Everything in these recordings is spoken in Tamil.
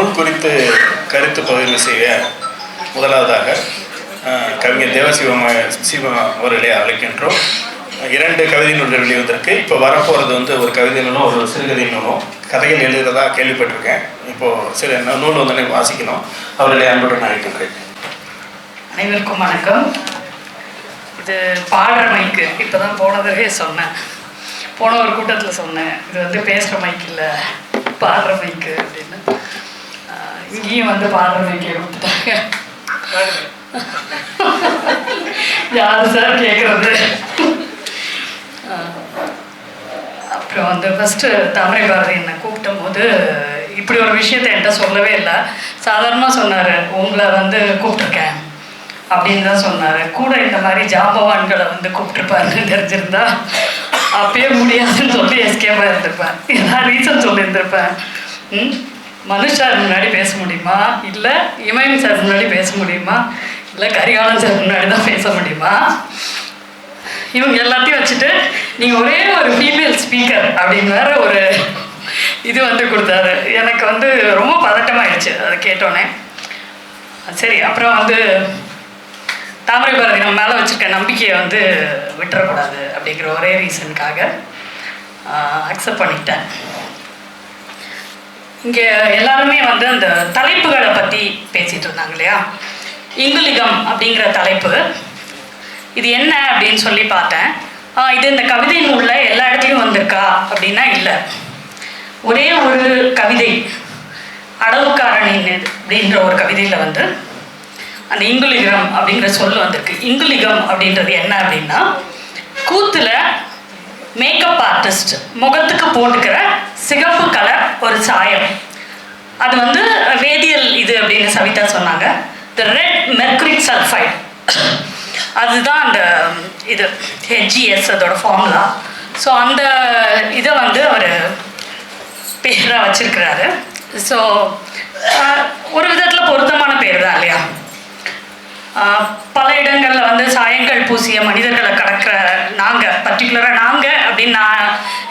நூல் குறித்து கருத்து பகிர்வு செய்ய முதலாவதாக கவிஞர் தேவசிவம் சிவம் அவர்களை அழைக்கின்றோம். இரண்டு கவிதை நூல்கள் வெளிவந்திருக்கு. இப்போ வரப்போகிறது வந்து ஒரு கவிதை நூலும் ஒரு சிறுகதை நூலும். கதைகள் எழுதுகிறதா கேள்விப்பட்டிருக்கேன். இப்போது சில நூல் வந்து வாசிக்கணும். அவர்களை அன்புடன் அழைக்கின்றேன். அனைவருக்கும் வணக்கம். இது பாடுற மைக்கு இப்போ தான் போனதே சொன்னேன். போன ஒரு கூட்டத்தில் சொன்னேன். இது வந்து பேசுகிற மைக் இல்லை பாடுற மைக்கு அப்படின்னு. இங்கேயும் வந்து பாடுற மைக்கை கொடுத்துட்டாங்க. யார் சார் கேட்குறது அப்புறம் வந்து ஃபஸ்ட்டு தமிழை பாரதி என்னை கூப்பிட்டும் போது இப்படி ஒரு விஷயத்த என்கிட்ட சொல்லவே இல்லை. சாதாரணமாக சொன்னார் உங்களை வந்து கூப்பிட்ருக்கேன் அப்படின்னு தான் சொன்னார். கூட இந்த மாதிரி ஜாம்பவான்களை வந்து கூப்பிட்டுருப்பாருன்னு தெரிஞ்சிருந்தா அப்பயே முடியாதுன்னு சொல்லி எஸ்கேப்பாக இருந்திருப்பேன் ஏதாவது ரீசன் சொல்லியிருந்திருப்பேன். ம்? மனுஷ் சார் முன்னாடி பேச முடியுமா? இல்லை இமயம் சார் முன்னாடி பேச முடியுமா? இல்லை கரிகாலன் சார் முன்னாடி தான் பேச முடியுமா? இவங்க எல்லாத்தையும் வச்சுட்டு நீங்கள் ஒரே ஒரு ஃபீமேல் ஸ்பீக்கர் அப்படின்னு வேற ஒரு இது வந்து கொடுத்தாரு. எனக்கு வந்து ரொம்ப பதட்டமாயிடுச்சு அதை கேட்டோன்னே சரி அப்புறம் வந்து தாமரை பாரதி நம்ம மேலே வச்சுருக்க நம்பிக்கையை வந்து விட்டுறக்கூடாது அப்படிங்கிற ஒரே ரீசனுக்காக அக்செப்ட் பண்ணிட்டேன். இங்கே எல்லாருமே வந்து அந்த தலைப்புகளை பற்றி பேசிகிட்டு இருந்தாங்க இல்லையா? இங்குலிகம் அப்படிங்கிற தலைப்பு. இது என்ன அப்படின்னு சொல்லி பார்த்தேன். இது இந்த கவிதை நூலில் எல்லா இடத்துலையும் வந்திருக்கா அப்படின்னா இல்லை. ஒரே ஒரு கவிதை அடவுக்காரனின் அப்படின்ற ஒரு கவிதையில் வந்து அந்த இங்குலிகம் அப்படிங்கிற சொல் வந்திருக்கு. இங்குலிகம் அப்படின்றது என்ன அப்படின்னா கூத்தில் மேக்கப் ஆர்டிஸ்ட் முகத்துக்கு போட்டுக்கிற சிகப்பு கலர் ஒரு சாயம். அது வந்து வேதியியல் இது அப்படின்னு சவிதா சொன்னாங்க. த ரெட் மெர்குரிக் சல்ஃபைட் அதுதான் அந்த இது ஹெச்ஜிஎஸ் அதோட ஃபார்முலா ஸோ அந்த இதை வந்து அவர் பேராக வச்சிருக்கிறாரு. ஸோ ஒரு விதத்தில் பொருத்தமான பேர் தான் இல்லையா? பல இடங்களில் வந்து சாயங்கள் பூசிய மனிதர்களை கடக்கிற நாங்கள் பர்டிகுலராக நாங்கள் அப்படின்னு நான்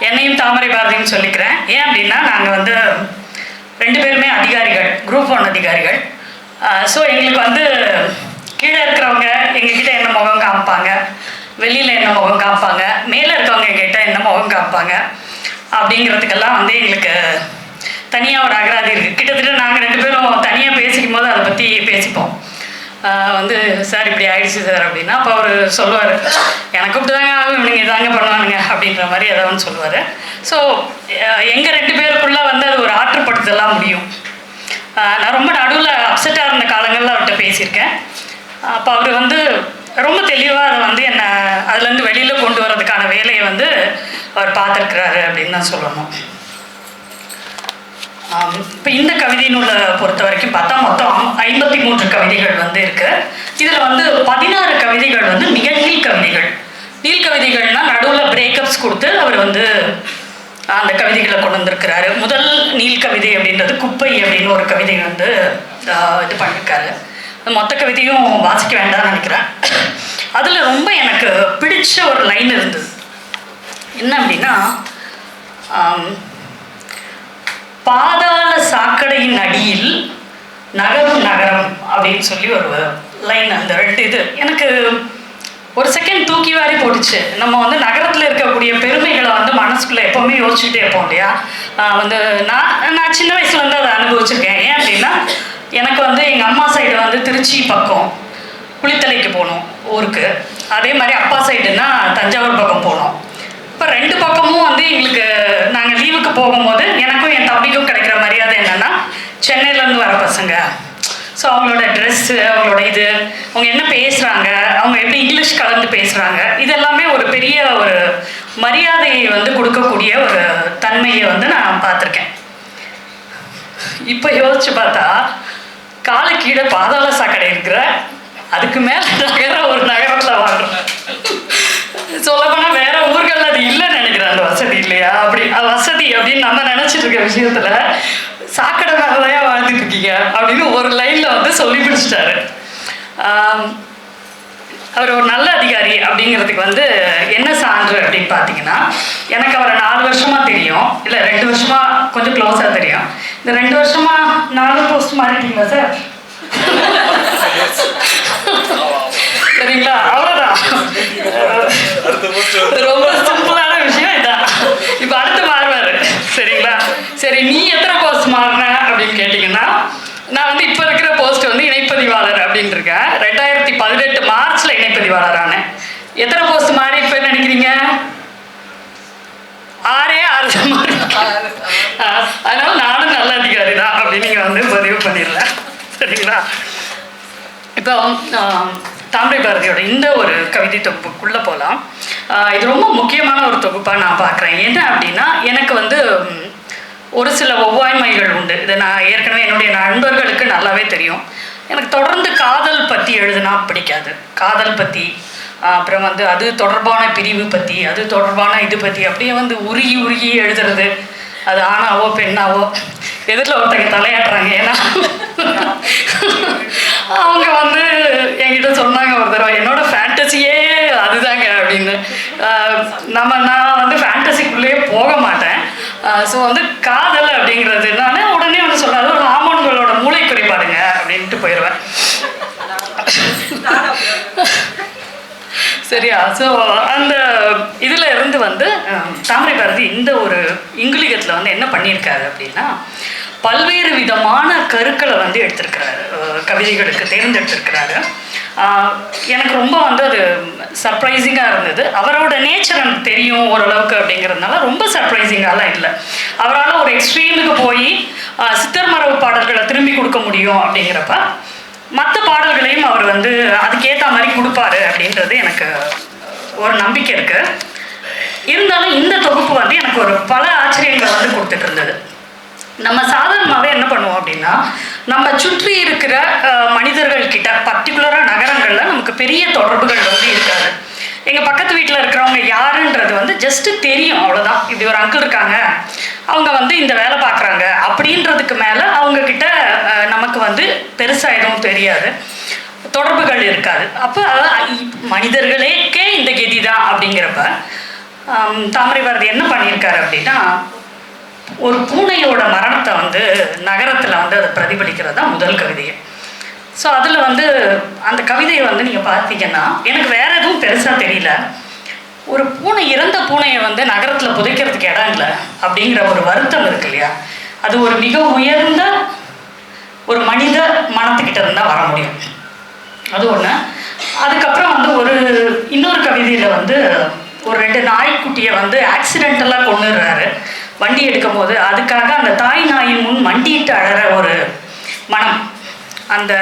என்னையும் தாமரை பாரதின்னு சொல்லிக்கிறேன். ஏன் அப்படின்னா நாங்கள் வந்து ரெண்டு பேருமே அதிகாரிகள் குரூப் ஒன் அதிகாரிகள். ஸோ எங்களுக்கு வந்து கீழே இருக்கிறவங்க எங்ககிட்ட என்ன முகம் காமிப்பாங்க வெளியில் என்ன முகம் காமிப்பாங்க மேலே இருக்கவங்க எங்ககிட்ட என்ன முகம் காமிப்பாங்க அப்படிங்கிறதுக்கெல்லாம் வந்து எங்களுக்கு தனியாக ஒரு அகராதி இருக்குது கிட்டத்தட்ட நாங்கள் ரெண்டு பேரும் தனியாக பேசிக்கும் போது அதை பற்றி பேசிப்போம் ஆஹ் வந்து சார் இப்படி ஆயிடுச்சு சார் அப்படின்னா அப்போ அவர் சொல்லுவார் எனக்கு இப்படி தாங்க ஆகும் இவனுங்க இதாங்க பண்ணுவானுங்க அப்படின்ற மாதிரி ஏதாவது சொல்லுவார். ஸோ எங்கள் ரெண்டு பேருக்குள்ளே வந்து அது ஒரு ஆற்றுப்படுத்தலாம் முடியும். நான் ரொம்ப நடுவில் அப்செட்டாக இருந்த காலங்களில் அவர்கிட்ட பேசியிருக்கேன். அப்போ அவர் வந்து ரொம்ப தெளிவாக அதை வந்து என்னை அதுலேருந்து வெளியில் கொண்டு வரதுக்கான வேலையை வந்து அவர் பார்த்துருக்குறாரு அப்படின்னு தான் சொல்லணும். இப்போ இந்த கவிதை நூலை பொறுத்த வரைக்கும் பார்த்தா மொத்தம் ஐம்பத்தி மூன்று கவிதைகள் வந்து இருக்கு. இதில் வந்து பதினாறு கவிதைகள் வந்து மிக நீள் கவிதைகள். நீள் கவிதைகள்னா நடுவில் பிரேக்கப்ஸ் கொடுத்து அவர் வந்து அந்த கவிதைகளை கொண்டு வந்திருக்கிறாரு. முதல் நீள் கவிதை அப்படின்றது குப்பை அப்படின்னு ஒரு கவிதை வந்து இது பண்ணியிருக்காரு மொத்த கவிதையும் வாசிக்க வேண்டாம்னு நினைக்கிறேன். அதில் ரொம்ப எனக்கு பிடிச்ச ஒரு லைன் இருந்தது. என்ன அப்படின்னா பாதாள சாக்கடையின் அடியில் நகரும் நகரம் அப்படின்னு சொல்லி ஒரு லைன் அந்த ரெண்டு இது. எனக்கு ஒரு செகண்ட் தூக்கி வாரி போட்டுச்சு. நம்ம வந்து நகரத்தில் இருக்கக்கூடிய பெருமைகளை வந்து மனசுக்குள்ளே எப்போவுமே யோசிச்சுட்டே இருப்போம் இல்லையா? வந்து நான் நான் சின்ன வயசுலேருந்து அதை அனுபவிச்சிருக்கேன். ஏன் அப்படின்னா எனக்கு வந்து எங்கள் அம்மா சைடு வந்து திருச்சி பக்கம் குளித்தலைக்கு போகணும் ஊருக்கு. அதே மாதிரி அப்பா சைடுனா தஞ்சாவூர் பக்கம் போனோம். இப்போ ரெண்டு பக்கமும் வந்து எங்களுக்கு நாங்கள் லீவுக்கு போகும்போது எனக்கும் என் தம்பிக்கும் கிடைக்கிற மரியாதை என்னென்னா சென்னையிலேருந்து வர பசங்க. ஸோ அவங்களோட ட்ரெஸ்ஸு அவங்களோட இது அவங்க என்ன பேசுகிறாங்க அவங்க எப்படி இங்கிலீஷ் கலந்து பேசுகிறாங்க இதெல்லாமே ஒரு பெரிய ஒரு மரியாதையை வந்து கொடுக்கக்கூடிய ஒரு தன்மையை வந்து நான் பார்த்துருக்கேன். இப்போ யோசிச்சு பார்த்தா காலு கீழே பாதாள சாக்கடை இருக்கிற அதுக்கு மேலே நகர ஒரு நகர இருக்க விஷயத்துல சாக்கடை மேலதான் வாழ்ந்துட்டு இருக்கீங்க அப்படின்னு ஒரு லைன்ல வந்து சொல்லி பிடிச்சிட்டாரு அவர் ஒரு நல்ல அதிகாரி அப்படிங்கிறதுக்கு வந்து என்ன சான்று அப்படின்னு பார்த்தீங்கன்னா எனக்கு அவரை நாலு வருஷமா தெரியும். இல்லை ரெண்டு வருஷமா கொஞ்சம் க்ளோஸாக தெரியும். இந்த ரெண்டு வருஷமா நாலு மாறிட்டீங்களா சார் சரிங்களா? அவ்வளோதான் ரொம்ப சிம்பிளான விஷயம் இதான். இப்போ அடுத்து சரிங்களா? சரி நீ எத்தனை போஸ்ட் மாறின அப்படின்னு கேட்டிங்கன்னா நான் வந்து இப்போ இருக்கிற போஸ்ட் வந்து இணைப்பதிவாளர் அப்படின்னு இருக்கேன். ரெண்டாயிரத்தி பதினெட்டு மார்ச்ல இணைப்பதிவாளர் ஆனேன் எத்தனை போஸ்ட் மாறி இப்போ நினைக்கிறீங்க? ஆறே ஆறு அதனால நானும் நல்ல அதிகாரி தான் அப்படின்னு நீங்கள் வந்து பதிவு பண்ணிடலாம் சரிங்களா? இப்போ தாமரை பாரதியோட இந்த ஒரு கவிதை தொகுப்புக்குள்ளே போகலாம் இது ரொம்ப முக்கியமான ஒரு தொகுப்பாக நான் பார்க்குறேன். என்ன அப்படின்னா எனக்கு வந்து ஒரு சில ஒவ்வாய்மைகள் உண்டு. இதை நான் ஏற்கனவே என்னுடைய நண்பர்களுக்கு நல்லாவே தெரியும். எனக்கு தொடர்ந்து காதல் பற்றி எழுதுனா பிடிக்காது. காதல் பற்றி அப்புறம் வந்து அது தொடர்பான பிரிவு பற்றி அது தொடர்பான இது பற்றி அப்படியே வந்து உருகி உருகி எழுதுறது. அது ஆணாவோ பெண்ணாவோ எதிரில் ஒருத்தங்க தலையாட்டுறாங்க. ஏன்னா அவங்க வந்து என்கிட்ட சொன்னாங்க ஒரு தடவை என்னோட ஃபேண்டசியே அதுதாங்க அப்படின்னு. நம்ம நான் வந்து ஃபேண்டசிக்குள்ளேயே போக மாட்டேன். ஸோ வந்து காதல் அப்படிங்கிறதுனால உடனே வந்து சொல்லாது ஒரு ஹார்மோன்களோட மூளை குறைபாடுங்க அப்படின்ட்டு போயிடுவேன் சரியா? ஸோ அந்த இதில் இருந்து வந்து தாமரை பாரதி இந்த ஒரு இங்கிலீகத்தில் வந்து என்ன பண்ணியிருக்காரு அப்படின்னா பல்வேறு விதமான கருக்களை வந்து எடுத்திருக்கிறாரு. கவிதைகளுக்கு தேர்ந்தெடுத்திருக்கிறாரு. எனக்கு ரொம்ப வந்து அது சர்ப்ரைசிங்காக இருந்தது. அவரோட நேச்சர் எனக்கு தெரியும் ஓரளவுக்கு அப்படிங்கிறதுனால ரொம்ப சர்ப்ரைசிங்காலாம் இல்லை. அவரால் ஒரு எக்ஸ்ட்ரீமுக்கு போய் சித்தர் மரபு பாடல்களை திரும்பி கொடுக்க முடியும் அப்படிங்கிறப்ப மற்ற பாடல்களையும் அவர் வந்து அதுக்கேற்ற மாதிரி கொடுப்பாரு அப்படின்றது எனக்கு ஒரு நம்பிக்கை இருக்குது இருந்தாலும் இந்த தொகுப்பு வந்து எனக்கு ஒரு பல ஆச்சரியங்களை வந்து கொடுத்துட்டு இருந்தது. நம்ம சாதாரணமாகவே என்ன பண்ணுவோம் அப்படின்னா நம்ம சுற்றி இருக்கிற மனிதர்கள் கிட்ட பர்டிகுலராக நகரங்களில் நமக்கு பெரிய தொடர்புகள் வந்து இருக்காது. எங்கள் பக்கத்து வீட்டில் இருக்கிறவங்க யாருன்றது வந்து ஜஸ்ட்டு தெரியும் அவ்வளோதான் இப்படி ஒரு அங்கிள் இருக்காங்க. அவங்க வந்து இந்த வேலை பார்க்குறாங்க. அப்படின்றதுக்கு மேலே அவங்கக்கிட்ட நமக்கு வந்து பெருசாக எதுவும் தெரியாது. தொடர்புகள் இருக்காது. அப்போ மனிதர்களேக்கே இந்த கெதி தான் அப்படிங்கிறப்ப தாமரை பாரதி என்ன பண்ணியிருக்காரு அப்படின்னா ஒரு பூனையோட மரணத்தை வந்து நகரத்தில் வந்து அதை பிரதிபலிக்கிறது தான் முதல் கவிதையை ஸோ அதில் வந்து அந்த கவிதையை வந்து நீங்கள் பார்த்தீங்கன்னா எனக்கு வேறு எதுவும் பெருசாக தெரியல. ஒரு பூனை இறந்த பூனையை வந்து நகரத்தில் புதைக்கிறதுக்கு இடம் இல்லை அப்படிங்கிற ஒரு வருத்தம் இருக்கு இல்லையா? அது ஒரு மிக உயர்ந்த ஒரு மனித மனத்துக்கிட்ட இருந்தால் வர முடியும். அது ஒன்று அதுக்கப்புறம் வந்து ஒரு இன்னொரு கவிதையில் வந்து ஒரு ரெண்டு நாய்க்குட்டியை வந்து ஆக்சிடென்டலாக கொண்டுடுறாரு வண்டி எடுக்கும் போது அதுக்காக அந்த தாய் நாயின் முன் மண்டியிட்டு அழற ஒரு மனம். அந்த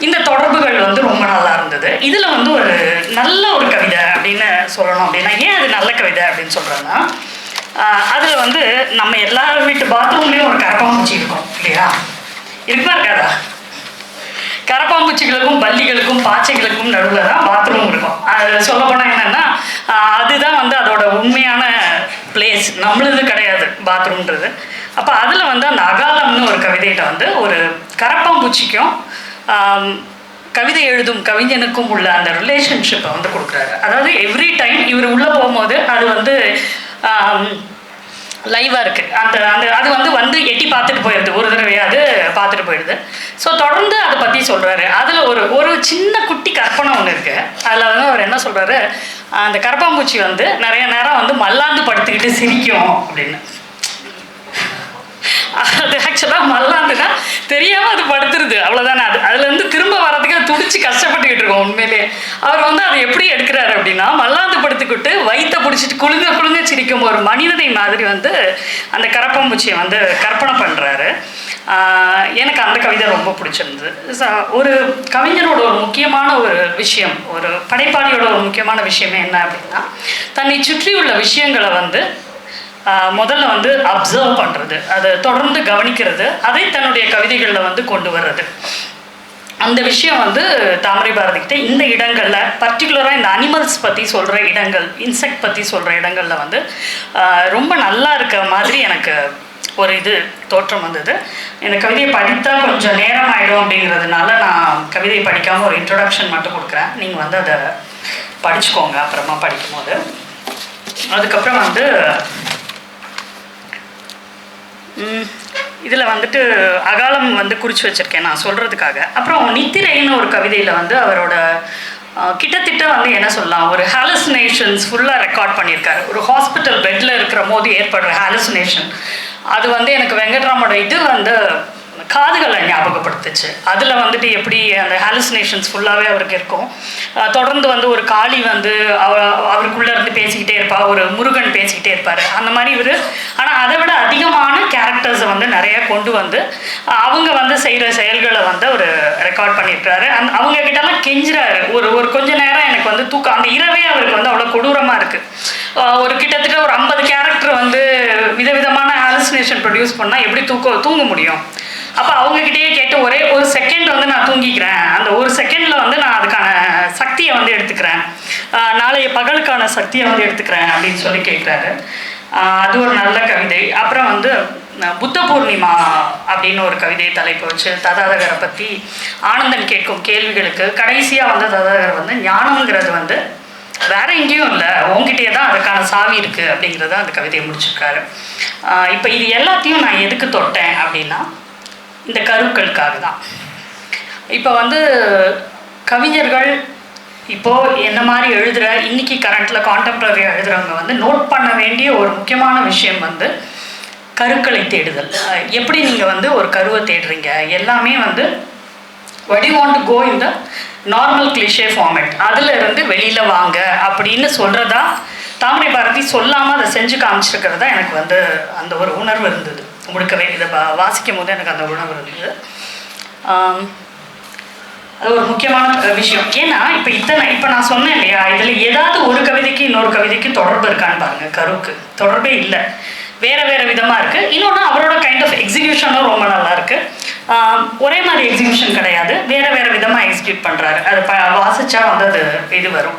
இந்த தொடர்புகள் வந்து ரொம்ப நல்லா இருந்தது. இதில் வந்து ஒரு நல்ல ஒரு கவிதை அப்படின்னு சொல்லணும் அப்படின்னா ஏன் அது நல்ல கவிதை அப்படின்னு சொல்கிறேன்னா அதில் வந்து நம்ம எல்லா வீட்டு பாத்ரூம்லேயும் ஒரு கரப்பாம்பூச்சி இருக்கும் இல்லையா? இருக்குமா இருக்காதா? கரப்பாம்பூச்சிகளுக்கும் பல்லிகளுக்கும் பாச்சைகளுக்கும் நடுவில் தான் பாத்ரூம் இருக்கும். அது சொல்லப்போனால் என்னென்னா அதுதான் வந்து அதோட உண்மையான பிளேஸ் நம்மளுது கிடையாது பாத்ரூம்ன்றது அப்போ அதில் வந்து அந்த அகாலம்னு ஒரு கவிதையில் வந்து ஒரு கரப்பாம்பூச்சிக்கும் கவிதை எழுதும் கவிஞனுக்கும் உள்ள அந்த ரிலேஷன்ஷிப்பை வந்து கொடுக்குறாரு. அதாவது எவ்ரி டைம் இவர் உள்ளே போகும்போது அது வந்து லைவாக இருக்குது அந்த அந்த அது வந்து வந்து எட்டி பார்த்துட்டு போயிடுது ஒரு தடவையாவது பார்த்துட்டு போயிடுது ஸோ தொடர்ந்து அதை பற்றி சொல்கிறாரு அதில் ஒரு ஒரு சின்ன குட்டி கற்பனை ஒன்று இருக்குது அதில் வந்து அவர் என்ன சொல்கிறாரு அந்த கரப்பாம்பூச்சி வந்து நிறைய நேரம் வந்து மல்லாந்து படுத்துக்கிட்டு சிரிக்கும் அப்படின்னு. அது ஆக்சுவலாக மல்லாந்துனா தெரியாமல் அது படுத்துருது. அவ்வளோதானே அது அதுலேருந்து திரும்ப வரதுக்கு அது துடிச்சு கஷ்டப்பட்டுக்கிட்டு இருக்கோம் உண்மையிலே. அவர் வந்து அதை எப்படி எடுக்கிறாரு அப்படின்னா மல்லாந்து படுத்துக்கிட்டு வயிற்ற பிடிச்சிட்டு குழுங்க குழுங்க சிரிக்கும் ஒரு மனிதனை மாதிரி வந்து அந்த கரப்பம்பூச்சியை வந்து கற்பனை பண்ணுறாரு எனக்கு அந்த கவிதை ரொம்ப பிடிச்சிருந்தது. ஒரு கவிஞரோட ஒரு முக்கியமான ஒரு விஷயம் ஒரு படைப்பாளியோட ஒரு முக்கியமான விஷயமே என்ன அப்படின்னா தன்னை சுற்றியுள்ள விஷயங்களை வந்து முதல்ல வந்து அப்சர்வ் பண்ணுறது அதை தொடர்ந்து கவனிக்கிறது அதை தன்னுடைய கவிதைகளில் வந்து கொண்டு வர்றது. அந்த விஷயம் வந்து தாமரை பாரதிக்கிட்ட இந்த இடங்களில் பர்டிகுலராக இந்த அனிமல்ஸ் பற்றி சொல்கிற இடங்கள் இன்செக்ட் பற்றி சொல்கிற இடங்களில் வந்து ரொம்ப நல்லா இருக்க மாதிரி எனக்கு ஒரு இது தோற்றம் வந்தது. இந்த கவிதையை படித்தா கொஞ்சம் நேரம் ஆகிடும் அப்படிங்கிறதுனால நான் கவிதையை படிக்காமல் ஒரு இன்ட்ரொடக்ஷன் மட்டும் கொடுக்குறேன். நீங்கள் வந்து அதை படிச்சுக்கோங்க அப்புறமா படிக்கும்போது. அதுக்கப்புறம் வந்து இதில் வந்துட்டு அகாலம் வந்து குறித்து வச்சுருக்கேன் நான் சொல்கிறதுக்காக அப்புறம் நித்திரைன்னு ஒரு கவிதையில் வந்து அவரோட கிட்டத்தட்ட வந்து என்ன சொல்லலாம் ஒரு ஹாலுசினேஷன்ஸ் ஃபுல்லாக ரெக்கார்ட் பண்ணியிருக்காரு. ஒரு ஹாஸ்பிட்டல் பெட்டில் இருக்கிற போது ஏற்படுற ஹாலுசினேஷன் அது வந்து எனக்கு வெங்கட்ராமோட இது வந்து காதுகளை ஞாபகப்படுத்துச்சு. அதில் வந்துட்டு எப்படி அந்த ஹாலுசினேஷன்ஸ் ஃபுல்லாகவே அவருக்கு இருக்கும். தொடர்ந்து வந்து ஒரு காளி வந்து அவ அவருக்குள்ளே இருந்து பேசிக்கிட்டே இருப்பா. ஒரு முருகன் பேசிக்கிட்டே இருப்பார். அந்த மாதிரி இவர். ஆனால் அதை விட அதிகமான கேரக்டர்ஸை வந்து நிறையா கொண்டு வந்து அவங்க வந்து செய்கிற செயல்களை வந்து அவர் ரெக்கார்ட் பண்ணியிருக்காரு அந் அவங்க கிட்டலாம் கெஞ்சுறாரு. ஒரு ஒரு கொஞ்ச நேரம் எனக்கு வந்து தூக்கம் அந்த இரவே அவருக்கு வந்து அவ்வளோ கொடூரமாக இருக்குது ஒரு கிட்டத்தட்ட ஒரு ஐம்பது கேரக்டர் வந்து விதவிதமான ஹாலுசினேஷன் ப்ரொடியூஸ் பண்ணால் எப்படி தூக்க தூங்க முடியும்? அப்போ அவங்கக்கிட்டயே கேட்டு ஒரே ஒரு செகண்ட் வந்து நான் தூங்கிக்கிறேன். அந்த ஒரு செகண்டில் வந்து நான் அதுக்கான சக்தியை வந்து எடுத்துக்கிறேன். நாளைய பகலுக்கான சக்தியை வந்து எடுத்துக்கிறேன் அப்படின்னு சொல்லி கேட்குறாரு அது ஒரு நல்ல கவிதை. அப்புறம் வந்து புத்த பூர்ணிமா அப்படின்னு ஒரு கவிதை தலைப்பு வச்சு ததாதகரை பற்றி ஆனந்தன் கேட்கும் கேள்விகளுக்கு கடைசியாக வந்து ததாதகர் வந்து ஞானம்ங்கிறது வந்து வேற எங்கேயும் இல்லை. உங்ககிட்டயே தான் அதுக்கான சாவி இருக்குது அப்படிங்கிறத அந்த கவிதையை முடிச்சிருக்காரு. இப்போ இது எல்லாத்தையும் நான் எதுக்கு தொட்டேன் அப்படின்னா இந்த கருக்களுக்காக தான். இப்போ வந்து கவிஞர்கள் இப்போது என்ன மாதிரி எழுதுகிற இன்னைக்கு கரண்ட்டில் கான்டெம்பரரி எழுதுகிறவங்க வந்து நோட் பண்ண வேண்டிய ஒரு முக்கியமான விஷயம் வந்து கருக்களை தேடுதல். எப்படி நீங்கள் வந்து ஒரு கருவை தேடுறீங்க? எல்லாமே வந்து வடி want go in the normal cliche format அதில் இருந்து வெளியில் வாங்க அப்படின்னு சொல்கிறதா தாமரை பாரதி சொல்லாமல் அதை செஞ்சு காமிச்சிருக்கிறதா எனக்கு வந்து அந்த ஒரு உணர்வு இருந்தது. முழுக்கவே இதை வா- வாசிக்கும் போது எனக்கு அந்த உணர்வு இருந்தது. அது ஒரு முக்கியமான விஷயம். ஏன்னா இப்போ இத்தனை இப்போ நான் சொன்னேன் இல்லையா இதில் ஏதாவது ஒரு கவிதைக்கு இன்னொரு கவிதைக்கு தொடர்பு இருக்கான்னு பாருங்க கருவுக்கு. தொடர்பே இல்லை. வேறு வேறு விதமாக இருக்குது இன்னொன்று அவரோட கைண்ட் ஆஃப் எக்ஸிகியூஷனும் ரொம்ப நல்லா இருக்குது ஒரே மாதிரி எக்ஸிபிஷன் கிடையாது. வேறு வேறு விதமாக எக்ஸிக்யூட் பண்ணுறாரு அது ப வாசித்தா வந்து அது இது வரும்.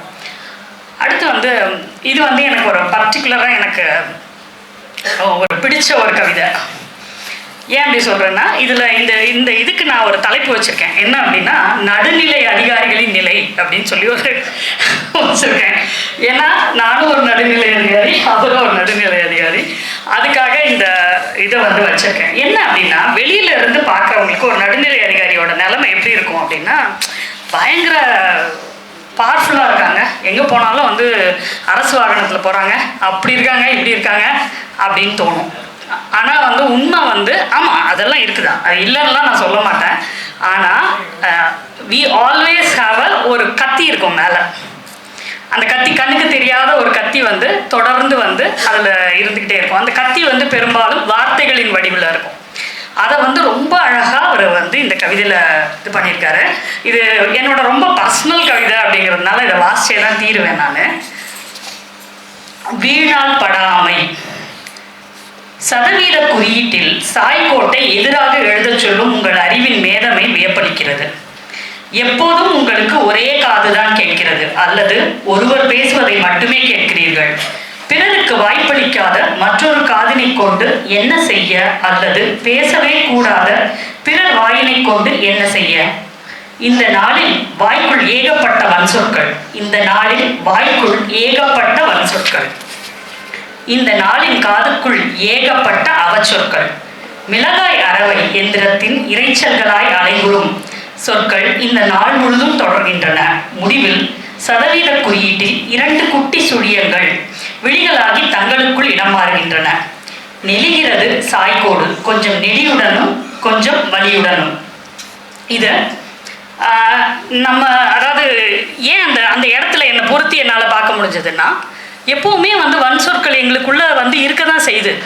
அடுத்து வந்து இது வந்து எனக்கு ஒரு பர்டிகுலராக எனக்கு ஒரு பிடிச்ச ஒரு கவிதை. ஏன் அப்படி சொல்கிறேன்னா இதில் இந்த இந்த இதுக்கு நான் ஒரு தலைப்பு வச்சுருக்கேன். என்ன அப்படின்னா நடுநிலை அதிகாரிகளின் நிலை அப்படின்னு சொல்லி ஒரு வச்சுருக்கேன். ஏன்னா நானும் ஒரு நடுநிலை அதிகாரி அவரும் ஒரு நடுநிலை அதிகாரி. அதுக்காக இந்த இதை வந்து வச்சுருக்கேன். என்ன அப்படின்னா வெளியில இருந்து பார்க்குறவங்களுக்கு ஒரு நடுநிலை அதிகாரியோட நிலைமை எப்படி இருக்கும் அப்படின்னா பயங்கர பவர்ஃபுல்லாக இருக்காங்க. எங்கே போனாலும் வந்து அரசு வாகனத்தில் போகிறாங்க அப்படி இருக்காங்க இப்படி இருக்காங்க அப்படின்னு தோணும். ஆனால் வந்து உண்மை வந்து ஆமாம் அதெல்லாம் இருக்குதான் அது இல்லைன்னுலாம் நான் சொல்ல மாட்டேன். ஆனால் வி ஆல்வேஸ் ஹாவ் அ ஒரு கத்தி இருக்கும் மேலே. அந்த கத்தி கண்ணுக்கு தெரியாத ஒரு கத்தி வந்து தொடர்ந்து வந்து அதில் இருந்துக்கிட்டே இருக்கும். அந்த கத்தி வந்து பெரும்பாலும் வார்த்தைகளின் வடிவில் இருக்கும். அதை வந்து ரொம்ப அழகாக அவர் வந்து இந்த கவிதையில் இது பண்ணியிருக்காரு. இது என்னோட ரொம்ப பர்சனல் கவிதை அப்படிங்கிறதுனால இதை வாசிச்சே தான் தீருவேன் நான். வீணால் படாமை. சதவீத குறியீட்டில் சாய்கோட்டை எதிராக எழுதச் சொல்லும் உங்கள் அறிவின் மேதமை வியப்பளிக்கிறது. எப்போதும் உங்களுக்கு ஒரே காதுதான் கேட்கிறது அல்லது ஒருவர் பேசுவதை மட்டுமே கேட்கிறீர்கள். பிறருக்கு வாய்ப்பளிக்காத மற்றொரு காதினை கொண்டு என்ன செய்ய அல்லது பேசவே கூடாத பிறர் வாயினை கொண்டு என்ன செய்ய? இந்த நாளில் வாய்க்குள் ஏகப்பட்ட வன்சொற்கள். இந்த நாளில் வாய்க்குள் ஏகப்பட்ட வன்சொற்கள். இந்த நாளின் காதுக்குள் ஏகப்பட்ட அவச்சொற்கள். மிளகாய் அரவை எந்திரத்தின் இரைச்சல்களாய் அலைகுறும். சொற்கள் இந்த நாள் முழுதும் தொடர்கின்றன. முடிவில் சதவீத குறியீட்டில் இரண்டு குட்டி சுழியங்கள் விழிகளாகி தங்களுக்குள் இடம் மாறுகின்றன. நெளிகிறது சாய்கோடு கொஞ்சம் நெடியுடனும் கொஞ்சம் வலியுடனும். இது நம்ம அதாவது ஏன் அந்த அந்த இடத்துல என்னை பொருத்தி என்னால் பார்க்க முடிஞ்சதுன்னா எப்போவுமே வந்து வன் சொற்கள் எங்களுக்குள்ள வந்து இருக்க தான் செய்யுது.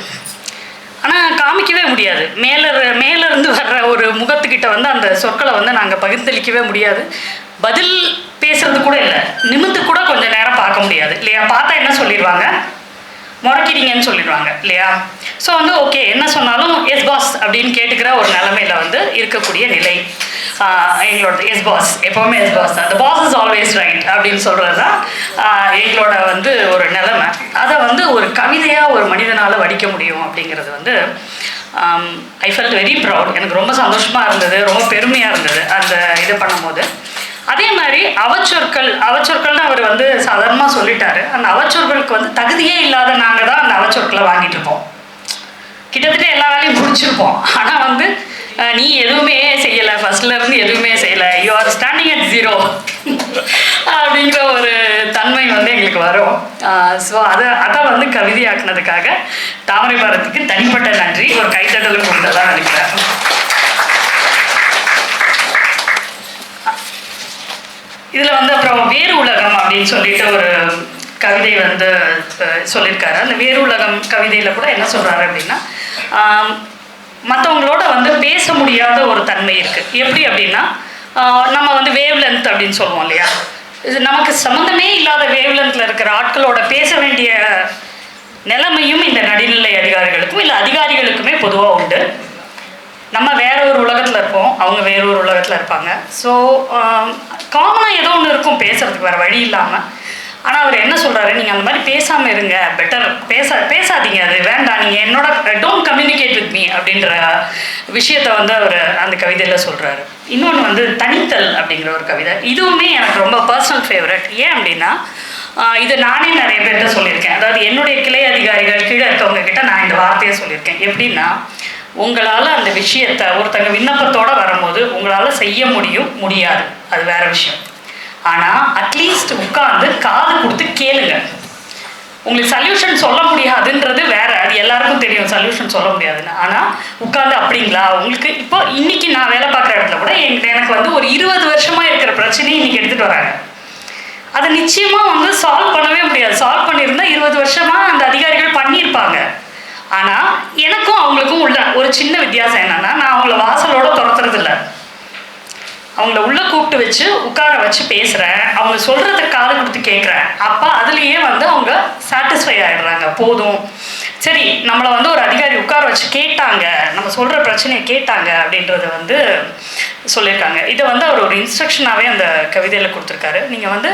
ஆனால் காமிக்கவே முடியாது. மேலே மேலே இருந்து வர்ற ஒரு முகத்துக்கிட்ட வந்து அந்த சொற்களை வந்து நாங்கள் பகிர்ந்தளிக்கவே முடியாது. பதில் பேசுறது கூட இல்லை. நிமிந்து கூட கொஞ்சம் நேரம் பார்க்க முடியாது. இல்லையா? பார்த்தா என்ன சொல்லிடுவாங்க? முறைக்கிறீங்கன்னு சொல்லிடுவாங்க இல்லையா? ஸோ வந்து ஓகே என்ன சொன்னாலும் எஸ் பாஸ் அப்படின்னு கேட்டுக்கிற ஒரு நிலமையில வந்து இருக்கக்கூடிய நிலை. எங்களோட எஸ் பாஸ் எப்போவுமே எஸ் பாஸ் தான் பாஸ் இஸ் ஆல்வேஸ் ரைட் அப்படின்னு சொல்கிறது தான் எங்களோட வந்து ஒரு நிலைமை. அதை வந்து ஒரு கவிதையாக ஒரு மனிதனால் வடிக்க முடியும் அப்படிங்கிறது வந்து ஐ ஃபெல்ட் வெரி ப்ரௌட் எனக்கு ரொம்ப சந்தோஷமாக இருந்தது ரொம்ப பெருமையாக இருந்தது அந்த இது பண்ணும்போது. அதே மாதிரி அவச்சொற்கள் அவச்சொற்கள்னு அவர் வந்து சாதாரணமாக சொல்லிட்டாரு. அந்த அவச்சொற்களுக்கு வந்து தகுதியே இல்லாத நாங்கள் தான் அந்த அவச்சொற்களை வாங்கிட்டு இருப்போம் கிட்டத்தட்ட எல்லா வேலையும் முடிச்சிருப்போம். ஆனால் வந்து நீ எதுவுமே செய்யலை. ஃபர்ஸ்ட்லருந்து எதுவுமே செய்யலை. You are standing at zero அப்படிங்கிற ஒரு தன்மை வந்து எங்களுக்கு வரும். ஸோ அதை அதை வந்து கவிதையாக்குனதுக்காக தாமரை பாரத்துக்கு தனிப்பட்ட நன்றி. ஒரு கைத்தட்டலும் கொடுத்ததான் நினைக்கிறேன். இதில் வந்து அப்புறம் வேறு உலகம் அப்படின்னு சொல்லிட்டு ஒரு கவிதை வந்து சொல்லியிருக்காரு அந்த வேறு உலகம் கவிதையில் கூட என்ன சொல்கிறாரு அப்படின்னா மற்றவங்களோட வந்து பேச முடியாத ஒரு தன்மை இருக்குது எப்படி அப்படின்னா நம்ம வந்து வேவ் லென்த் அப்படின்னு சொல்லுவோம் இல்லையா? இது நமக்கு சம்மந்தமே இல்லாத வேவ் லென்த்தில் இருக்கிற ஆட்களோட பேச வேண்டிய நிலைமையும் இந்த நடுநிலை அதிகாரிகளுக்கும் இல்லை அதிகாரிகளுக்குமே பொதுவாக உண்டு. நம்ம வேற ஒரு உலகத்தில் இருப்போம். அவங்க வேற ஒரு உலகத்தில் இருப்பாங்க. ஸோ காமனாக um, ஏதோ ஒன்று இருக்கும் பேசுகிறதுக்கு வேறு வழி இல்லாமல் ஆனால் அவர் என்ன சொல்கிறாரு நீங்கள் அந்த மாதிரி பேசாமல் இருங்க. பெட்டர் பேச பேசாதீங்க. அது வேண்டாம். நீங்கள் என்னோட டோன்ட் கம்யூனிகேட் வித் மீ அப்படின்ற விஷயத்த வந்து அவர் அந்த கவிதையில் சொல்கிறாரு இன்னொன்று வந்து தனித்தல் அப்படிங்கிற ஒரு கவிதை. இதுவுமே எனக்கு ரொம்ப பர்சனல் ஃபேவரட் ஏன் அப்படின்னா இது நானே நிறைய பேர்கிட்ட சொல்லியிருக்கேன். அதாவது என்னுடைய கிளை அதிகாரிகள் கீழே இருக்கவங்க கிட்ட நான் இந்த வார்த்தையை சொல்லியிருக்கேன். எப்படின்னா உங்களால் அந்த விஷயத்தை ஒருத்தங்க விண்ணப்பத்தோடு வரும்போது உங்களால் செய்ய முடியும் முடியாது. அது வேற விஷயம். ஆனால் அட்லீஸ்ட் உட்காந்து காது கொடுத்து கேளுங்க. உங்களுக்கு சல்யூஷன் சொல்ல முடியாதுன்றது வேற. அது எல்லாருக்கும் தெரியும் சல்யூஷன் சொல்ல முடியாதுன்னு. ஆனால் உட்காந்து அப்படிங்களா? உங்களுக்கு இப்போ இன்னைக்கு நான் வேலை பார்க்குற இடத்துல கூட என்கிட்ட எனக்கு வந்து ஒரு இருபது வருஷமா இருக்கிற பிரச்சனையை இன்னைக்கு எடுத்துகிட்டு வராங்க. அதை நிச்சயமாக வந்து சால்வ் பண்ணவே முடியாது. சால்வ் பண்ணியிருந்தா இருபது வருஷமா அந்த அதிகாரிகள் பண்ணியிருப்பாங்க. ஆனால் எனக்கும் அவங்களுக்கும் உள்ள ஒரு சின்ன வித்தியாசம் என்னென்னா நான் அவங்கள வாசலோட துரத்துறதில்ல. அவங்கள உள்ள கூப்பிட்டு வச்சு உட்கார வச்சு பேசுகிறேன் அவங்க சொல்கிறத காது கொடுத்து கேட்குறேன் அப்போ அதுலேயே வந்து அவங்க சாட்டிஸ்ஃபை ஆகிடுறாங்க போதும். சரி நம்மளை வந்து ஒரு அதிகாரி உட்கார வச்சு கேட்டாங்க. நம்ம சொல்கிற பிரச்சனையை கேட்டாங்க அப்படின்றத வந்து சொல்லியிருக்காங்க. இதை வந்து அவர் ஒரு இன்ஸ்ட்ரக்ஷனாகவே அந்த கவிதையில் கொடுத்துருக்காரு. நீங்கள் வந்து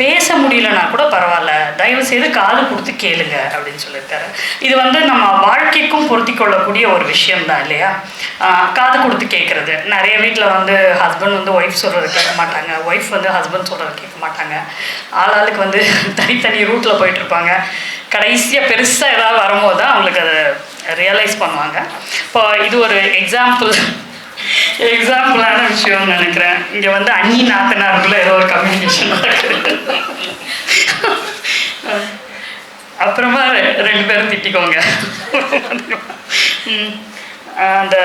பேச முடியலனா கூட பரவாயில்ல. தயவு செய்து காது கொடுத்து கேளுங்க அப்படின்னு சொல்லியிருக்காரு. இது வந்து நம்ம வாழ்க்கைக்கும் பொருத்தி கொள்ளக்கூடிய ஒரு விஷயம் தான் இல்லையா காது கொடுத்து கேட்குறது நிறைய வீட்டில் வந்து ஹஸ்பண்ட் வந்து ஒய்ஃப் சொல்கிறது கேட்க மாட்டாங்க. ஒய்ஃப் வந்து ஹஸ்பண்ட் சொல்கிறத கேட்க மாட்டாங்க. ஆளாளுக்கு வந்து தனித்தனி ரூட்டில் போயிட்டு இருப்பாங்க. கடைசியாக பெருசாக ஏதாவது வரும்போது தான் அவங்களுக்கு அதை ரியலைஸ் பண்ணுவாங்க. இப்போ இது ஒரு எக்ஸாம்பிள் எக்ஸாம்பிளான விஷயம்னு நினைக்கிறேன். இங்கே வந்து அண்ணி நாத்தனாருக்குள்ள ஏதோ ஒரு கம்யூனிகேஷன் அப்புறமா ரெண்டு பேரும் திட்டிக்கோங்க. அந்த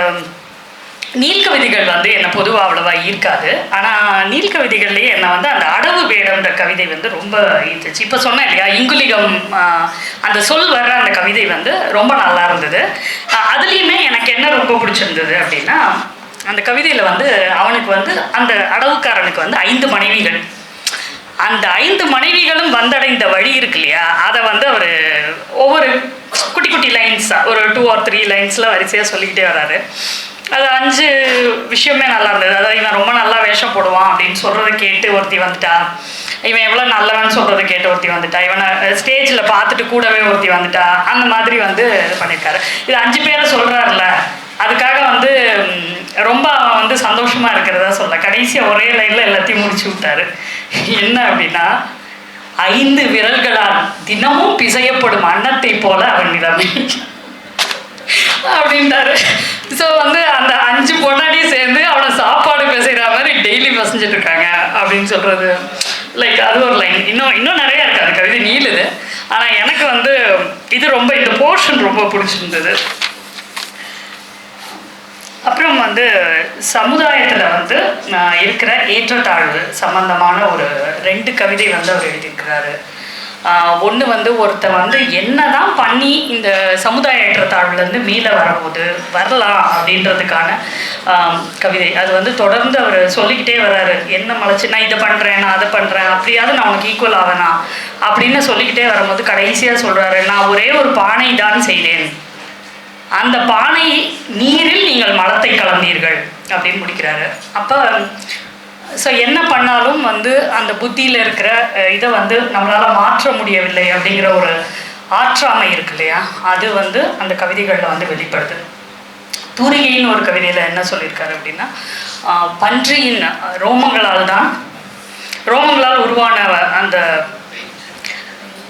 நீல்கவிதைகள் வந்து என்னை பொதுவாக அவ்வளவா ஈர்க்காது. ஆனால் நீல்கவிதைகள்லேயே என்னை வந்து அந்த அடவு வேடம்ன்ற கவிதை வந்து ரொம்ப ஈர்த்துச்சு. இப்போ சொன்னேன் இல்லையா இங்குலிகம் அந்த சொல் வர்ற அந்த கவிதை வந்து ரொம்ப நல்லா இருந்தது. அதுலேயுமே எனக்கு என்ன ரொம்ப பிடிச்சிருந்தது அப்படின்னா அந்த கவிதையில் வந்து அவனுக்கு வந்து அந்த அடவுக்காரனுக்கு வந்து ஐந்து மனைவிகள். அந்த ஐந்து மனைவிகளும் வந்தடைந்த வழி இருக்கு இல்லையா? அதை வந்து அவர் ஒவ்வொரு குட்டி குட்டி லைன்ஸாக ஒரு டூ ஆர் த்ரீ லைன்ஸில் வரிசையாக சொல்லிக்கிட்டே வராரு. அது அஞ்சு விஷயமே நல்லா இருந்தது. அதாவது இவன் ரொம்ப நல்லா வேஷம் போடுவான் அப்படின்னு சொல்கிறத கேட்டு ஒருத்தி வந்துட்டா. இவன் எவ்வளோ நல்லவன் சொல்கிறத கேட்டு ஒருத்தி வந்துட்டா. இவனை ஸ்டேஜில் பார்த்துட்டு கூடவே ஒருத்தி வந்துட்டா. அந்த மாதிரி வந்து இது பண்ணியிருக்காரு இது அஞ்சு பேரை சொல்கிறாருல அதுக்காக வந்து ரொம்ப அவன் வந்து சந்தோஷமாக இருக்கிறதா சொல்ல கடைசியாக ஒரே லைனில் எல்லாத்தையும் முடிச்சு விட்டாரு. என்ன அப்படின்னா ஐந்து விரல்களால் தினமும் பிசையப்படும் அன்னத்தை போல அவன் நிலைமை. அப்படின்ட்டாரு ஸோ வந்து அந்த அஞ்சு பொண்டாட்டியும் சேர்ந்து அவனை சாப்பாடு பிசைகிற மாதிரி டெய்லி பசஞ்சிட்டு இருக்காங்க அப்படின்னு சொல்கிறது லைக் அது ஒரு லைன் இன்னும் இன்னும் நிறையா இருக்குது அது கவிதை நீளுது. ஆனால் எனக்கு வந்து இது ரொம்ப இந்த போர்ஷன் ரொம்ப பிடிச்சிருந்தது. அப்புறம் வந்து சமுதாயத்தில் வந்து இருக்கிற ஏற்றத்தாழ்வு சம்பந்தமான ஒரு ரெண்டு கவிதை வந்து அவர் எழுதியிருக்கிறாரு. ஒன்று வந்து ஒருத்தன் வந்து என்னதான் பண்ணி இந்த சமுதாய ஏற்றத்தாழ்வுலேருந்து மீள வரும்போது வரலாம் அப்படின்றதுக்கான கவிதை. அது வந்து தொடர்ந்து அவர் சொல்லிக்கிட்டே வர்றாரு என்ன மலைச்சு நான் இதை பண்ணுறேன் நான் அதை பண்ணுறேன் அப்படியாவது நான் உனக்கு ஈக்குவல் ஆவேனா? அப்படின்னு சொல்லிக்கிட்டே வரும்போது கடைசியாக சொல்கிறாரு நான் ஒரே ஒரு பானை தான் செய்தேன். அந்த பானை நீரில் நீங்கள் மலத்தை கலந்தீர்கள் அப்படின்னு முடிக்கிறாரு. அப்போ ஸோ என்ன பண்ணாலும் வந்து அந்த புத்தியில் இருக்கிற இதை வந்து நம்மளால் மாற்ற முடியவில்லை அப்படிங்கிற ஒரு ஆற்றாமை இருக்கு இல்லையா? அது வந்து அந்த கவிதைகளில் வந்து வெளிப்படுது. தூரிகைன்னு ஒரு கவிதையில் என்ன சொல்லியிருக்காரு அப்படின்னா பன்றியின் ரோமங்களால் தான் ரோமங்களால் உருவான அந்த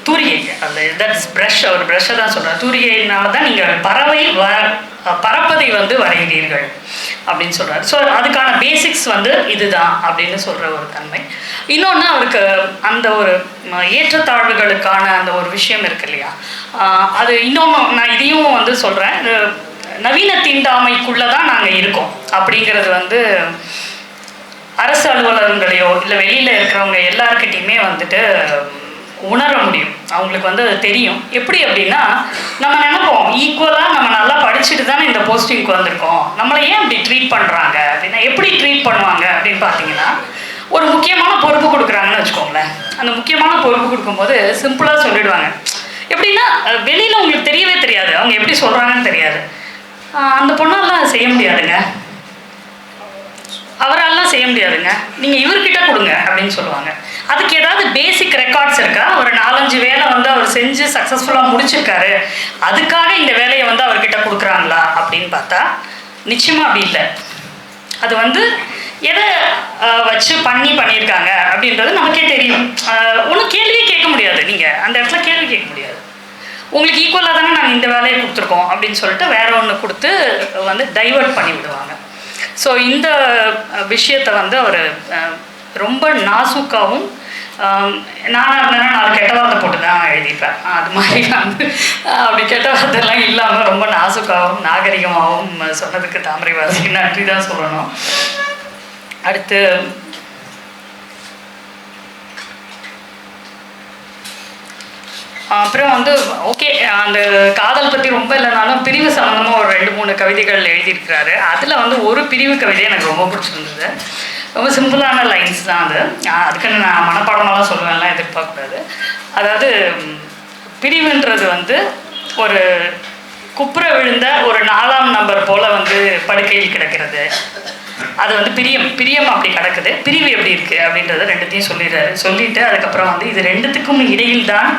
தூரிகை. அந்த தட்ஸ் ப்ரஷ் அவர் ப்ரஷ்ஷை தான் சொல்கிறார் தூரிகையினால தான் நீங்கள் பறவை வ பறப்பதை வந்து வரைகிறீர்கள் அப்படின்னு சொல்கிறார் ஸோ அதுக்கான பேசிக்ஸ் வந்து இதுதான் அப்படின்னு சொல்கிற ஒரு தன்மை. இன்னொன்று அவருக்கு அந்த ஒரு ஏற்றத்தாழ்வுகளுக்கான அந்த ஒரு விஷயம் இருக்கு இல்லையா? அது இன்னொன்று நான் இதையும் வந்து சொல்கிறேன் நவீன தீண்டாமைக்குள்ளே தான் நாங்கள் இருக்கோம் அப்படிங்கிறது வந்து அரசு அலுவலகங்களையோ இல்லை வெளியில் இருக்கிறவங்க எல்லாருக்கிட்டையுமே வந்துட்டு உணர முடியும். அவங்களுக்கு வந்து அது தெரியும். எப்படி அப்படின்னா நம்ம நினைப்போம் ஈக்குவலாக நம்ம நல்லா படிச்சுட்டு தானே இந்த போஸ்டிங்க்கு வந்திருக்கோம். நம்மளை ஏன் அப்படி ட்ரீட் பண்ணுறாங்க அப்படின்னா எப்படி ட்ரீட் பண்ணுவாங்க அப்படின்னு பார்த்தீங்கன்னா ஒரு முக்கியமான பொறுப்பு கொடுக்குறாங்கன்னு வச்சுக்கோங்களேன். அந்த முக்கியமான பொறுப்பு கொடுக்கும்போது சிம்பிளாக சொல்லிடுவாங்க. எப்படின்னா வெளியில் உங்களுக்கு தெரியவே தெரியாது. அவங்க எப்படி சொல்கிறாங்கன்னு தெரியாது. அந்த பொண்ணாலாம் செய்ய முடியாதுங்க. அவரால்லாம் செய்ய முடியாதுங்க. நீங்கள் இவர்கிட்ட கொடுங்க அப்படின்னு சொல்லுவாங்க. அதுக்கு ஏதாவது பேசிக் ரெக்கார்ட்ஸ் இருக்கா? ஒரு நாலஞ்சு வேலை வந்து அவர் செஞ்சு சக்ஸஸ்ஃபுல்லாக முடிச்சிருக்காரு. அதுக்காக இந்த வேலையை வந்து அவர்கிட்ட கொடுக்குறாங்களா அப்படின்னு பார்த்தா நிச்சயமாக அப்படி இல்லை. அது வந்து எதை வச்சு பண்ணி பண்ணியிருக்காங்க அப்படின்றது நமக்கே தெரியும். ஒன்றும் கேள்வியே கேட்க முடியாது. நீங்கள் அந்த இடத்துல கேள்வி கேட்க முடியாது. உங்களுக்கு ஈக்குவலாக தானே நாங்கள் இந்த வேலையை கொடுத்துருக்கோம் அப்படின்னு சொல்லிட்டு வேற ஒன்று கொடுத்து வந்து டைவர்ட் பண்ணி விடுவாங்க ஸோ இந்த விஷயத்தை வந்து அவர் ரொம்ப நாசுக்காகவும் நானாக நானா இருந்தேன்னா நாலு கெட்ட வார்த்தை போட்டு தான் எழுதிப்பேன். அது மாதிரி வந்து அப்படி கெட்ட வார்த்தைலாம் இல்லாமல் ரொம்ப நாசுக்காகவும் நாகரிகமாகவும் சொன்னதுக்கு தாமரை வாசி நன்றி தான் சொல்லணும். அடுத்து அப்புறம் வந்து ஓகே அந்த காதல் பற்றி ரொம்ப இல்லைனாலும் பிரிவு சம்மந்தமாக ஒரு ரெண்டு மூணு கவிதைகள் எழுதியிருக்கிறாரு. அதில் வந்து ஒரு பிரிவு கவிதை எனக்கு ரொம்ப பிடிச்சிருந்தது. ரொம்ப சிம்பிளான லைன்ஸ் தான் அது. அதுக்குன்னு நான் மனப்பாடமெல்லாம் சொல்லுவேன்லாம் எதிர்பார்க்கக்கூடாது. அதாவது பிரிவுன்றது வந்து ஒரு குப்புற விழுந்த ஒரு நாலாம் நம்பர் போல் வந்து படுக்கையில் கிடக்கிறது. அது வந்து பிரியம் பிரியம் அப்படி கிடக்குது. பிரிவு எப்படி இருக்குது அப்படின்றத ரெண்டுத்தையும் சொல்லிடுறாரு. சொல்லிட்டு அதுக்கப்புறம் வந்து இது ரெண்டுத்துக்கும் இடையில் தான்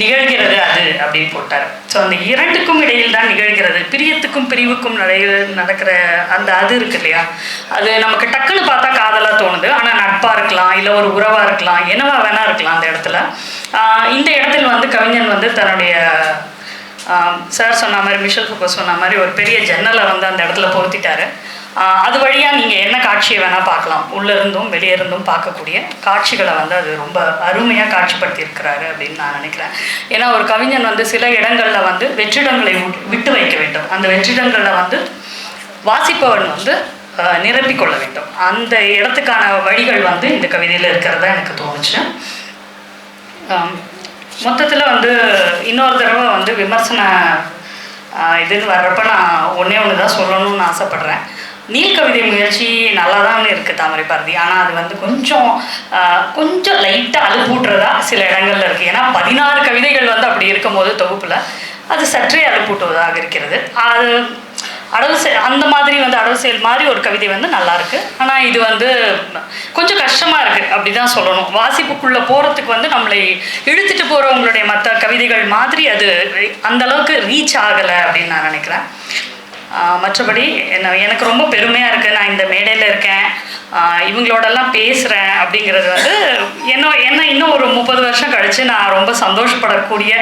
நிகழ்கிறது அது அப்படின்னு போட்டார். ஸோ அந்த இரண்டுக்கும் இடையில் தான் நிகழ்கிறது. பிரியத்துக்கும் பிரிவுக்கும் நடை நடக்கிற அந்த அது இருக்கு இல்லையா? அது நமக்கு டக்குன்னு பார்த்தா காதலாக தோணுது. ஆனால் நட்பாக இருக்கலாம் இல்லை ஒரு உறவாக இருக்கலாம் என்னவா வேணா இருக்கலாம் அந்த இடத்துல. இந்த இடத்தில் வந்து கவிஞன் வந்து தன்னுடைய சார் சொன்ன மாதிரி மிஷல் ஃபுக்கோ சொன்ன மாதிரி ஒரு பெரிய ஜன்னலை வந்து அந்த இடத்துல பொருத்திட்டாரு. அது வழியாக நீங்கள் என்ன காட்சியை வேணால் பார்க்கலாம். உள்ளே இருந்தும் வெளியே இருந்தும் பார்க்கக்கூடிய காட்சிகளை வந்து அது ரொம்ப அருமையாக காட்சிப்படுத்தியிருக்கிறாரு அப்படின்னு நான் நினைக்கிறேன். ஏன்னா ஒரு கவிஞன் வந்து சில இடங்களில் வந்து வெற்றிடங்களை விட்டு- விட்டு வைக்க வேண்டும். அந்த வெற்றிடங்களில் வந்து வாசிப்பவன் வந்து நிரப்பிக்கொள்ள நிரப்பிக் கொள்ள வேண்டும். அந்த இடத்துக்கான வழிகள் வந்து இந்த கவிதையில் இருக்கிறதா எனக்கு தோணுச்சு. மொத்தத்தில் வந்து இன்னொரு தடவை வந்து விமர்சன இதுன்னு வர்றப்ப நான் ஒன்றே ஒன்று தான் சொல்லணும்னு ஆசைப்பட்றேன். நீல்கவிதை முயற்சி நல்லா தான் இருக்குது தாமரை பாரதி. ஆனால் அது வந்து கொஞ்சம் கொஞ்சம் லைட்டாக அழுப்பூட்டுறதா சில இடங்கள்ல இருக்குது ஏன்னா பதினாறு கவிதைகள் வந்து அப்படி இருக்கும்போது தொகுப்பில் அது சற்றே அழுப்பூட்டுவதாக இருக்கிறது. அது அடவு செயல் அந்த மாதிரி வந்து அடவு செயல் மாதிரி ஒரு கவிதை வந்து நல்லாயிருக்கு ஆனால் இது வந்து கொஞ்சம் கஷ்டமாக இருக்குது அப்படி தான் சொல்லணும். வாசிப்புக்குள்ளே போகிறதுக்கு வந்து நம்மளை இழுத்துட்டு போகிறவங்களுடைய மற்ற கவிதைகள் மாதிரி அது அந்தளவுக்கு ரீச் ஆகலை அப்படின்னு நான் நினைக்கிறேன். மற்றபடி என்ன எனக்கு ரொம்ப பெருமையாக இருக்குது நான் இந்த மேடையில் இருக்கேன். இவங்களோடலாம் பேசுகிறேன் அப்படிங்கிறது வந்து என்ன என்ன இன்னும் ஒரு முப்பது வருஷம் கழித்து நான் ரொம்ப சந்தோஷப்படக்கூடிய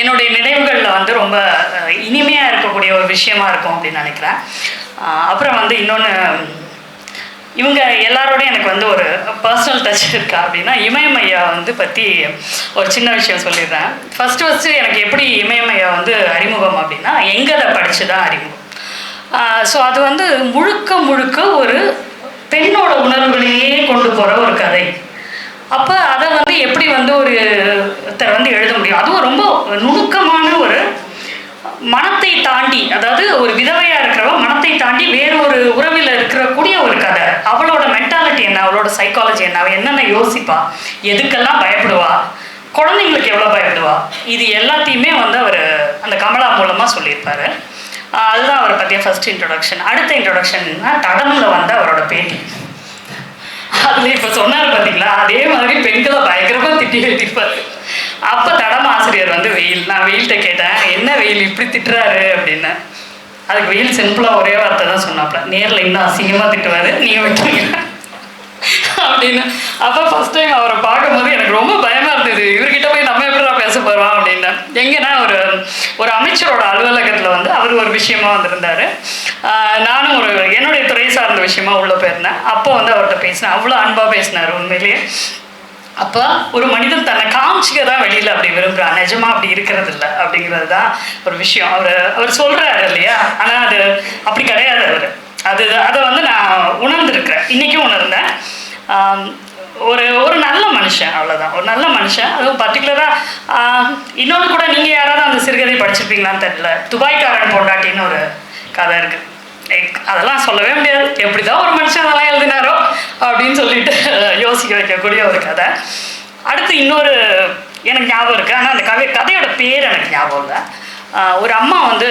என்னுடைய நினைவுகளில் வந்து ரொம்ப இனிமையாக இருக்கக்கூடிய ஒரு விஷயமா இருக்கும் அப்படின்னு நினைக்கிறேன். அப்புறம் வந்து இன்னொன்று இவங்க எல்லாரோடையும் எனக்கு வந்து ஒரு பர்சனல் டச் இருக்கா அப்படின்னா இமயமையா வந்து பற்றி ஒரு சின்ன விஷயம் சொல்லிடுறேன். ஃபஸ்ட்டு ஃபஸ்ட்டு எனக்கு எப்படி இமயமையா வந்து அறிமுகம் அப்படின்னா எங்களை படித்து தான் அறிமுகம். ஸோ அது வந்து முழுக்க முழுக்க ஒரு பெண்ணோட உணர்வுகளையே கொண்டு போகிற ஒரு கதை. அப்போ அதை வந்து எப்படி வந்து ஒரு ஒருத்தர் வந்து எழுத முடியும்? அதுவும் ரொம்ப நுணுக்கமான ஒரு மனத்தை தாண்டி அதாவது ஒரு விதவையாக இருக்கிறவ மனத்தை தாண்டி வேற ஒரு உறவில் இருக்கக்கூடிய ஒரு கதை. அவளோட மென்டாலிட்டி என்ன? அவளோட சைக்காலஜி என்ன? அவள் என்னென்ன யோசிப்பா? எதுக்கெல்லாம் பயப்படுவா? குழந்தைங்களுக்கு எவ்வளோ பயப்படுவா? இது எல்லாத்தையுமே வந்து அவர் அந்த கமலா மூலமாக சொல்லியிருப்பாரு. அதுதான் அவரை பற்றிய ஃபர்ஸ்ட் இன்ட்ரொடக்ஷன் அடுத்த இன்ட்ரொடக்ஷன்னா தடமில் வந்து அவரோட பேட்டி அதில் இப்போ சொன்னார் பார்த்தீங்களா அதே மாதிரி பெண்களை பயங்கரமாக திட்டி எழுதிப்பார் அப்போ தடம் ஆசிரியர் வந்து வெயில் நான் வெயில்கிட்ட கேட்டேன் என்ன வெயில் இப்படி திட்டுறாரு? அப்படின்னு. அதுக்கு வெயில் சிம்பிளாக ஒரே வார்த்தை தான் சொன்னாப்ல. நேரில் இன்னும் அசிங்கமாக திட்டுவார் நீங்கள் விட்டுருங்க. அப்படின்னு. அப்போ ஃபர்ஸ்ட் டைம் அவரை பார்க்கும்போது எனக்கு ரொம்ப பயமாக இருந்தது இவர்கிட்ட போய் நம்ம எப்படிடா பேச பேச போகிறோம் அப்படின்னா எங்கன்னா ஒரு ஒரு அமைச்சரோட அலுவலகத்தில் வந்து அவர் ஒரு விஷயமா வந்திருந்தார். நானும் ஒரு என்னுடைய துறை சார்ந்த விஷயமா உள்ளே போயிருந்தேன். அப்போ வந்து அவர்கிட்ட பேசினேன். அவ்வளோ அன்பாக பேசினார் உண்மையிலேயே. அப்போ ஒரு மனிதன் தன்னை காமிச்சிக்க தான் வெளியில் அப்படி விரும்புகிறான் நிஜமாக அப்படி இருக்கிறது இல்லை அப்படிங்கிறது தான் ஒரு விஷயம். அவர் அவர் சொல்கிறாரு இல்லையா? ஆனால் அது அப்படி கிடையாது அவர். அது அதை வந்து நான் உணர்ந்திருக்கிறேன். இன்றைக்கும் உணர்ந்தேன். ஒரு ஒரு நல்ல மனுஷன் அவ்வளோதான் ஒரு நல்ல மனுஷன். அதுவும் பர்டிகுலராக இன்னொன்று கூட நீங்கள் யாராவது அந்த சிறுகதை படிச்சிருப்பீங்களான்னு தெரியல. துபாய்க்காரன் பொண்டாட்டின்னு ஒரு கதை இருக்குது அதெல்லாம் சொல்லவே முடியாது. எப்படி தான் ஒரு மனுஷன் அதெல்லாம் எழுதினாரோ அப்படின்னு சொல்லிட்டு யோசிக்க வைக்கக்கூடிய ஒரு கதை. அடுத்து இன்னொரு எனக்கு ஞாபகம் இருக்குது ஆனால் அந்த கதை கதையோட பேர் எனக்கு ஞாபகம் இல்லை. ஒரு அம்மா வந்து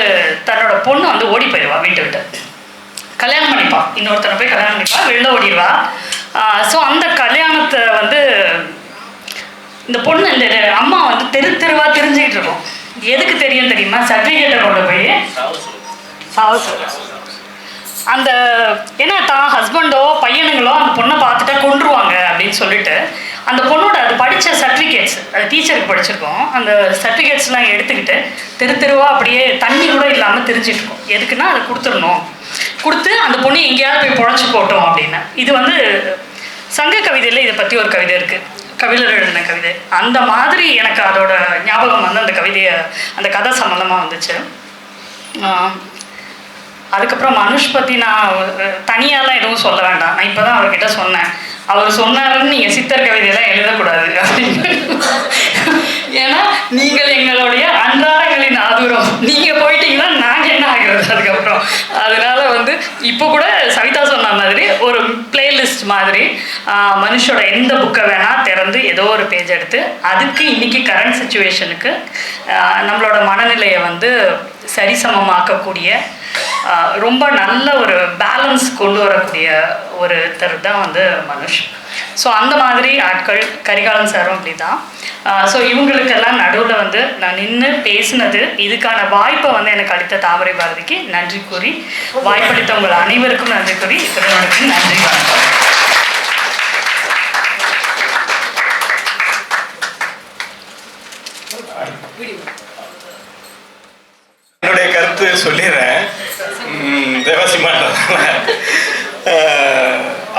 தன்னோட பொண்ணு வந்து ஓடி போயிடுவா வீட்டை விட்டு. கல்யாணம் பண்ணிப்பான் இன்னொருத்தனை போய் கல்யாணம் பண்ணிப்பா. வெளில ஓடிடுவா ஸோ அந்த கல்யாணத்தை வந்து இந்த பொண்ணு இந்த அம்மா வந்து தெரு தெருவாக தெரிஞ்சுக்கிட்டு இருக்கும். எதுக்கு தெரியும் தெரியுமா? சர்டிஃபிகேட்டை கொண்டு போய் அந்த ஏன்னா தான் ஹஸ்பண்டோ பையனுங்களோ அந்த பொண்ணை பார்த்துட்டா கொண்டுருவாங்க அப்படின்னு சொல்லிட்டு அந்த பொண்ணோட அது படித்த சர்டிஃபிகேட்ஸ் அது டீச்சருக்கு படிச்சிருக்கோம். அந்த சர்டிஃபிகேட்ஸ்லாம் எடுத்துக்கிட்டு தெரு தெருவா அப்படியே தண்ணி கூட இல்லாமல் தெரிஞ்சிட்ருக்கோம் எதுக்குன்னா அதை கொடுத்துடணும். கொடுத்து அந்த பொண்ணு எங்கேயாவது போய் பொழைச்சி போட்டோம் அப்படின்னு. இது வந்து சங்க கவிதையில் இதை பற்றி ஒரு கவிதை இருக்குது கவிஞர் எழுதின கவிதை. அந்த மாதிரி எனக்கு அதோட ஞாபகம் வந்து அந்த கவிதையை அந்த கதை சம்மந்தமாக வந்துச்சு. அதுக்கப்புறம் மனுஷ் பற்றி நான் தனியாலாம் எதுவும் சொல்ல வேண்டாம். நான் இப்போ தான் அவர்கிட்ட சொன்னேன். அவர் சொன்னாருன்னு நீங்கள் சித்தர் கவிதையெல்லாம் எழுதக்கூடாது. ஏன்னா நீங்கள் எங்களுடைய அன்றாடங்களின் ஆதூரம். நீங்கள் போயிட்டீங்கன்னா நாங்கள் என்ன ஆகிறது அதுக்கப்புறம்? அதனால வந்து இப்போ கூட சவிதா சொன்ன மாதிரி ஒரு பிளேலிஸ்ட் மாதிரி மனுஷோட எந்த புக்கை வேணால் திறந்து ஏதோ ஒரு பேஜ் எடுத்து அதுக்கு இன்னைக்கு கரண்ட் சுச்சுவேஷனுக்கு நம்மளோட மனநிலையை வந்து சரிசமமாக்கக்கூடிய ரொம்ப நல்ல ஒரு பேலன்ஸ் கொண்டு வரக்கூடிய ஒருத்தர் தான் வந்து மனுஷ். ஸோ அந்த மாதிரி ஆட்கள் கரிகாலன் சாரும் அப்படி தான் ஸோ இவங்களுக்கெல்லாம் நடுவில் வந்து நான் நின்று பேசினது இதுக்கான வாய்ப்பை வந்து எனக்கு அளித்த தாமரை பாரதிக்கு நன்றி கூறி வாய்ப்பளித்த உங்கள் அனைவருக்கும் நன்றி கூறி இத்திருவனுக்கு நன்றி வணக்கம். என்னுடைய கருத்து சொல்லிடுறேன். தேவசிம்மான்றதுனால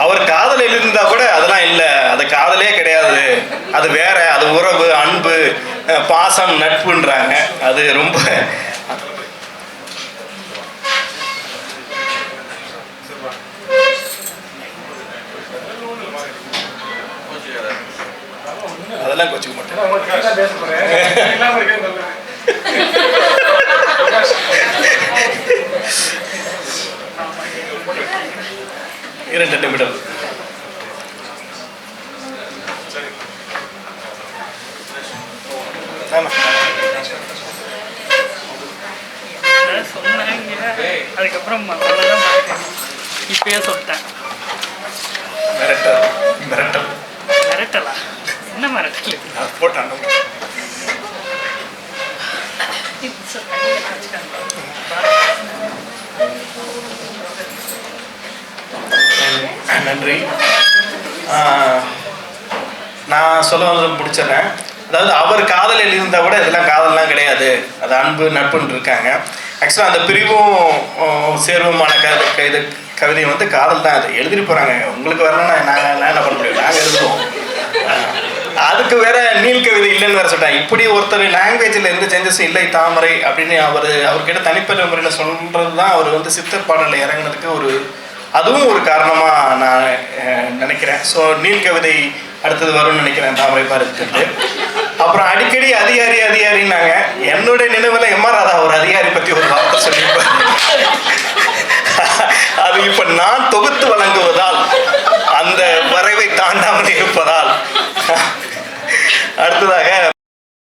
அவர் காதலில் இருந்தால் கூட அதெல்லாம் இல்லை. அது காதலே கிடையாது. அது வேற அது உறவு அன்பு பாசம் நட்புன்றாங்க. அது ரொம்ப அதெல்லாம் கொச்சுக்க மாட்டேன். இரண்டு நிமிடம். சொன்னாங்க அதுக்கப்புறம். இப்பயே சொல்லிட்டேன் மிரட்டல் மிரட்டல் மிரட்டலா என்ன மிரட்டல் இது? அது போட்டான் நன்றி. நான் சொல்ல வந்தது முடிச்சிடறேன். அதாவது அவர் காதலில் இருந்தால் கூட இதெல்லாம் காதல்லாம் கிடையாது. அது அன்பு நட்புன்னு இருக்காங்க. ஆக்சுவலாக அந்த பிரிவும் சேர்வமான சேர்வுமான கதை கவிதை கவிதை வந்து காதல் தான் அது. எழுதிட்டு போகிறாங்க உங்களுக்கு வரலன்னா நாங்கள் என்ன பண்ண முடியும்? நாங்கள் எழுதுவோம். அதுக்கு வேற நீல் கவிதை இல்லைன்னு வேற சொல்லிட்டாங்க. இப்படி ஒருத்தர் லாங்குவேஜில் எந்த சேஞ்சஸும் இல்லை தாமரை அப்படின்னு அவர் அவர்கிட்ட தனிப்பட்ட முறையில் சொல்கிறது தான் அவர் வந்து சித்தர் பாடலில் இறங்குனதுக்கு ஒரு அதுவும் ஒரு காரணமாக நான் நினைக்கிறேன். ஸோ நீல்கவிதை அடுத்தது வரும்னு நினைக்கிறேன் தாமரை பாருக்கு அப்புறம் அடிக்கடி அதிகாரி அதிகாரின்னாங்க. என்னுடைய நினைவில் எம்ஆர் ராதா ஒரு அதிகாரி பற்றி ஒரு வார்த்தை சொல்லியிருப்பார். அது இப்போ நான் தொகுத்து வழங்குவதால் அந்த வரைவை தாண்டாமல் இருப்பதால். அடுத்ததாக